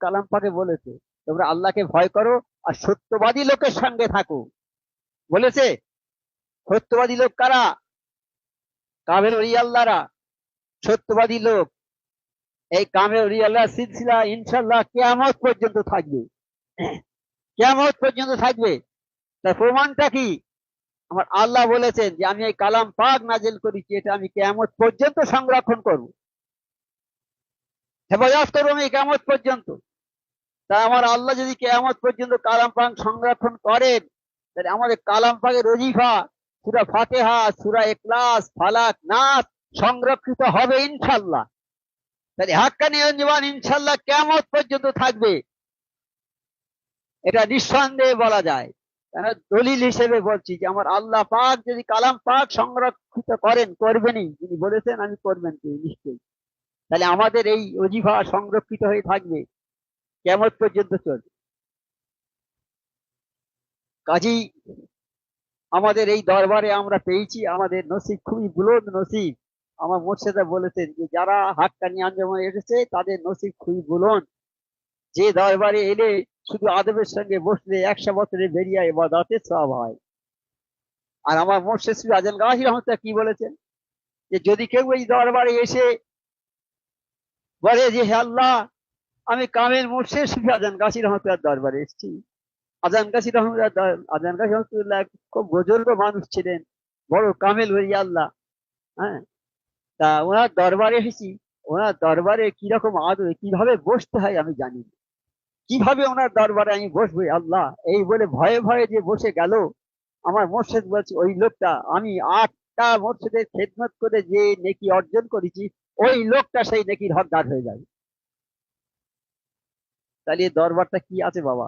কালাম পাকে বলেছে, তোমরা আল্লাহকে ভয় করো আর সত্যবাদী লোকের সঙ্গে থাকো। বলেছে, সত্যবাদী লোক কারা? কামের আল্লাহরা সত্যবাদী লোক। এই কামের আল্লাহ সিলসিলা ইনশাল্লাহ কেয়ামত পর্যন্ত থাকবে। কেয়ামত পর্যন্ত থাকবে। তার প্রমাণটা কি? আমার আল্লাহ বলেছেন যে, আমি এই কালাম পাক নাজেল করেছি, এটা আমি কেয়ামত পর্যন্ত সংরক্ষণ করব। হেফাজত করব আমি কেয়ামত পর্যন্ত। তা আমার আল্লাহ যদি কেয়ামত পর্যন্ত কালাম পাক সংরক্ষণ করেন, তাহলে আমাদের কালাম পাকের রজিফা সুরা ফাতেহা, সুরা এক্লাস ফালাক নাথ সংরক্ষিত হবে ইনশাল্লাহ তাহলে ইনশাল্লাহ কেমন পর্যন্ত থাকবে। এটা নিঃসন্দেহে বলা যায়। কেন দলিল হিসেবে বলছি যে আমার আল্লাহ পাক যদি কালাম পাক সংরক্ষিত করেন, করবেনই। তিনি বলেছেন, আমি করবেন নিশ্চয়ই। তাহলে আমাদের এই অজিফা সংরক্ষিত হয়ে থাকবে। কেমন পর্যন্ত চলবে? কাজী আমাদের এই দরবারে আমরা পেয়েছি, আমাদের নসিব খুবই বুলন্দ নসিব। আমার মোর্শেদা বলেছেন যে, যারা হাক্কানি আঞ্জমা এসেছে, তাদের নসিব খুবই বুলন্দ। যে দরবারে এলে শুধু আদবের সঙ্গে বসলে একশো বছরে বেরিয়ে এবাদাতে সব হয়। আর আমার মোর্শেদ শ্রী আজল গাহি রহমতা কি বলেছেন? যে, যদি কেউ এই দরবারে এসে বলে যে, হে আল্লাহ আমি কামেল মোর্শেদ শ্রী আজান কাশি রহমতার দরবারে এসেছি। আজান কাশি রহমতুল্লাহ আজান কাশি রহমতুল্লাহ খুব বুজুর্গ মানুষ ছিলেন। বড় কামেল হরি আল্লাহ। হ্যাঁ? তা ওনার দরবারে এসেছি। ওনার দরবারে কীরকম আদর কীভাবে বসতে হয় আমি জানি। কীভাবে ওনার দরবারে আমি বসবো আল্লাহ? এই বলে ভয়ে ভয়ে যে বসে গেল, আমার মোর্শেদ বলছে, ওই লোকটা, আমি আটটা মোর্শেদের খেদমত করে যে নেকি অর্জন করেছি, ওই লোকটা সেই নেকির হকদার হয়ে যাবে। তাহলে দরবারটা কি আছে বাবা?